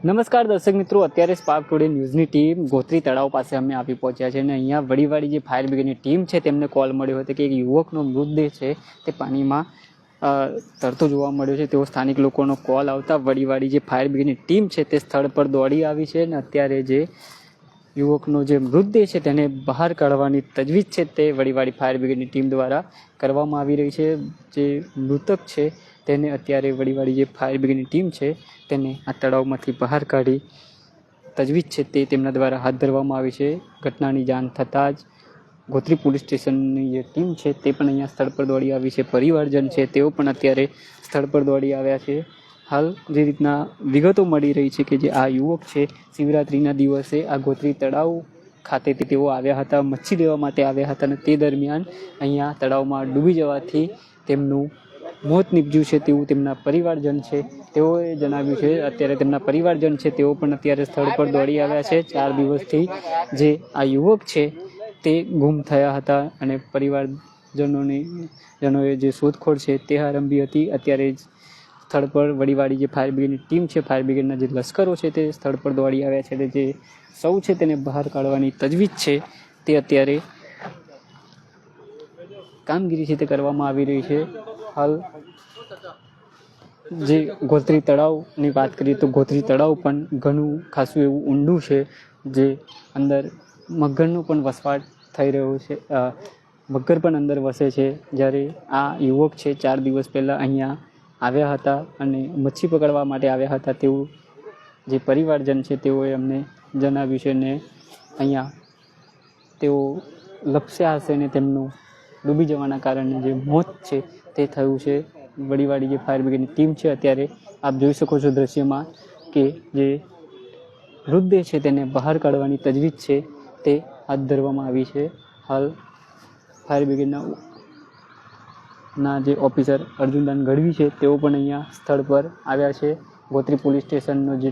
નમસ્કાર દર્શક મિત્રો, અત્યારે સ્પાર્ક ટુડે ન્યૂઝની ટીમ ગોત્રી તળાવ પાસે અમે આવી પહોંચ્યા છે અને અહીંયા વડીવાળી જે ફાયર બ્રિગેડની ટીમ છે તેમને કોલ મળ્યો હતો કે એક યુવકનો મૃતદેહ છે તે પાણીમાં તરતો જોવા મળ્યો છે. તેવો સ્થાનિક લોકોનો કોલ આવતા વડીવાળી જે ફાયર બ્રિગેડની ટીમ છે તે સ્થળ પર દોડી આવી છે અને અત્યારે જે યુવકનો જે મૃતદેહ છે તેને બહાર કાઢવાની તજવીજ છે તે વડીવાળી ફાયર બ્રિગેડની ટીમ દ્વારા કરવામાં આવી રહી છે. જે મૃતક છે તેને અત્યારે વળીવાળી જે ફાયર બ્રિગેડની ટીમ છે, તેને આ તળાવમાંથી બહાર કાઢી તજવીજ છે તે તેમના દ્વારા હાથ ધરવામાં આવી છે. ઘટનાની જાણ થતાં જ ગોત્રી પોલીસ સ્ટેશનની જે ટીમ છે તે પણ અહીંયા સ્થળ પર દોડી આવી છે. પરિવારજન છે તેઓ પણ અત્યારે સ્થળ પર દોડી આવ્યા છે. હાલ જે રીતના વિગતો મળી રહી છે કે જે આ યુવક છે, શિવરાત્રિના દિવસે આ ગોત્રી તળાવ ખાતેથી તેઓ આવ્યા હતા, મચ્છી લેવા માટે આવ્યા હતા અને તે દરમિયાન અહીંયા તળાવમાં ડૂબી જવાથી તેમનું મોત નીપજ્યું છે તેવું તેમના પરિવારજન છે. તેઓએ જણાવ્યું છે, અત્યારે તેમના પરિવારજન છે, તેઓ પણ અત્યારે સ્થળ પર દોડી આવ્યા છે. ચાર દિવસથી જે આ યુવક છે તે ગુમ થયા હતા અને પરિવારજનોની, જનોએ જે શોધખોળ છે તે આરંભી હતી. અત્યારે જ સ્થળ પર વડીવાળી જે ફાયર બ્રિગેડની ટીમ છે, ફાયર બ્રિગેડના જે લશ્કરો છે તે સ્થળ પર દોડી આવ્યા છે જે સૌ છે તેને બહાર કાઢવાની તજવીજ છે તે અત્યારે કામગીરી છે તે કરવામાં આવી રહી છે. હાલ જે ગોત્રી તળાવની વાત કરીએ તો ગોત્રી તળાવ પણ ઘણું ખાસું એવું ઊંડું છે, જે અંદર મગરનો પણ વસવાટ થઈ રહ્યો છે મગર પણ અંદર વસે છે. જ્યારે આ યુવક છે, ચાર દિવસ પહેલાં અહીંયા આવ્યા હતા અને મચ્છી પકડવા માટે આવ્યા હતા. તેવું જે પરિવારજન છે, તેઓએ અમને જણાવ્યું છે ને અહીંયા તેઓ લપસ્યા હશે ને તેમનું ડૂબી જવાના કારણે જે મોત છે તે થયું છે. વડીવાડી જે ફાયર બ્રિગેડની ટીમ છે અત્યારે, આપ જોઈ શકો છો દ્રશ્યમાં કે જે મૃતદેહ છે તેને બહાર કાઢવાની તજવીજ છે તે હાથ ધરવામાં આવી છે. હાલ ફાયર બ્રિગેડના ના જે ઓફિસર અર્જુનદાન ગઢવી છે, તેઓ પણ અહીંયા સ્થળ પર આવ્યા છે. ગોત્રી પોલીસ સ્ટેશનનો જે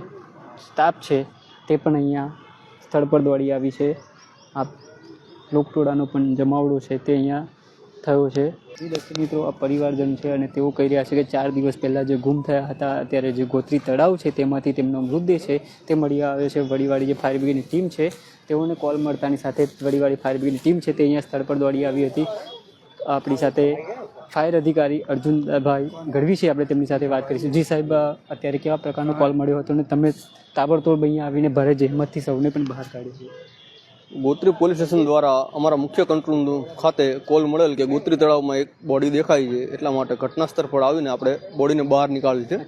સ્ટાફ છે, તે પણ અહીંયા સ્થળ પર દોડી આવી છે. આ લોકટોળાનો પણ જમાવડો છે તે અહીંયા થયો છે. એ દર્શક મિત્રો, આ પરિવારજન છે અને તેઓ કહી રહ્યા છે કે ચાર દિવસ પહેલાં જે ગુમ થયા હતા, અત્યારે જે ગોત્રી તળાવ છે તેમાંથી તેમનો મૃતદેહ છે તે મળી આવે છે. વડીવાળી જે ફાયર બ્રિગેડની ટીમ છે, તેઓને કોલ મળતાની સાથે વડીવાળી ફાયર બ્રિગેડની ટીમ છે તે અહીંયા સ્થળ પર દોડી આવી હતી. આપણી સાથે ફાયર અધિકારી અર્જુનભાઈ ગઢવી છે, આપણે તેમની સાથે વાત કરીશું. જી સાહેબ અત્યારે કેવા પ્રકારનો કોલ મળ્યો હતો અને તમે તાબડતોડ અહીંયા આવીને ભારે જહેમતથી સૌને પણ બહાર કાઢી છે? ગોત્રી પોલીસ સ્ટેશન દ્વારા અમારા મુખ્ય કંટ્રોલ ખાતે કોલ મળેલ કે ગોત્રી તળાવમાં એક બોડી દેખાય છે એટલા માટે ઘટના સ્થળ પર આવીને આપણે બોડીને બહાર નીકાળી છે.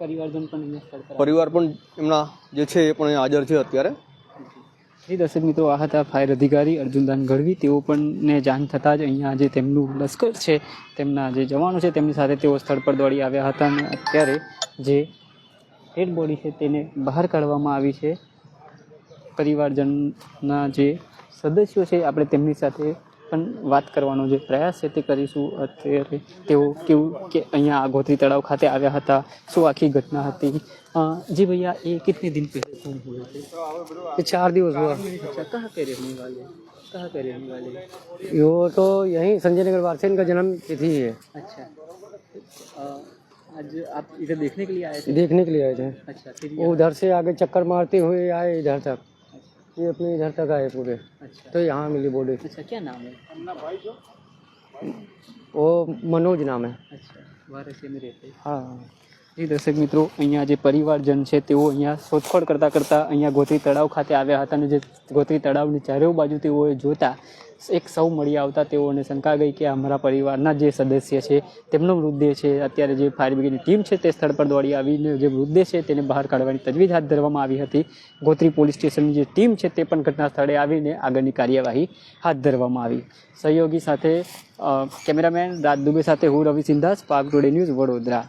પરિવારજન પણ પરિવાર પણ એમના જે છે એ પણ હાજર છે અત્યારે. એ દર્શક મિત્રો આ હતા ફાયર અધિકારી અર્જુનદાન ગઢવી. તેઓ પણ ને જાણ થતાં જ અહીંયા જે તેમનું લશ્કર છે તેમના જે જવાનો છે તેમની સાથે તેઓ સ્થળ પર દોડી આવ્યા હતા અને અત્યારે જે ડેડ બોડી છે તેને બહાર કાઢવામાં આવી છે. પરિવારજનના જે સદસ્યો છે આપણે તેમની સાથે પણ વાત કરવાનો જે પ્રયાસ છે તે કરીશું અત્યારે તેઓ કેવું કે અહીંયા આ ગોત્રી તળાવ ખાતે આવ્યા હતા શું આખી ઘટના હતી અ, જી भैया ये कितने दिन पहले गुम हुए थे ये चार दिवस हुआ अच्छा कहाँ के रहने वाले कहाँ के रहने वाले यो तो यहीं संजय नगर वार से इनका जन्म तिथि है अच्छा अ, आज आप इधर देखने के लिए आए थे देखने के लिए आए थे अच्छा फिर वो उधर से आगे चक्कर मारते हुए आए इधर तक ये अपने इधर तक आए पूरे अच्छा तो यहाँ मिली बॉडी अच्छा क्या नाम है वो मनोज नाम है अच्छा वारस में रहते हाँ જી, દર્શક મિત્રો, અહીંયા જે પરિવારજન છે, તેઓ અહીંયા શોધખોળ કરતાં કરતાં અહીંયા ગોત્રી તળાવ ખાતે આવ્યા હતા અને જે ગોત્રી તળાવની ચારેય બાજુ તેઓએ જોતા એક સૌ મળી આવતા તેઓને શંકા ગઈ કે અમારા પરિવારના જે સદસ્ય છે, તેમનો મૃતદેહ છે. અત્યારે જે ફાયર બ્રિગેડની ટીમ છે તે સ્થળ પર દોડી આવીને જે મૃતદેહ છે તેને બહાર કાઢવાની તજવીજ હાથ ધરવામાં આવી હતી. ગોત્રી પોલીસ સ્ટેશનની જે ટીમ છે તે પણ ઘટના સ્થળે આવીને આગળની કાર્યવાહી હાથ ધરવામાં આવી. સહયોગી સાથે કેમેરામેન રાજ દુબે સાથે હું રવિ સિંધાસ પાક ટુડે ન્યૂઝ વડોદરા.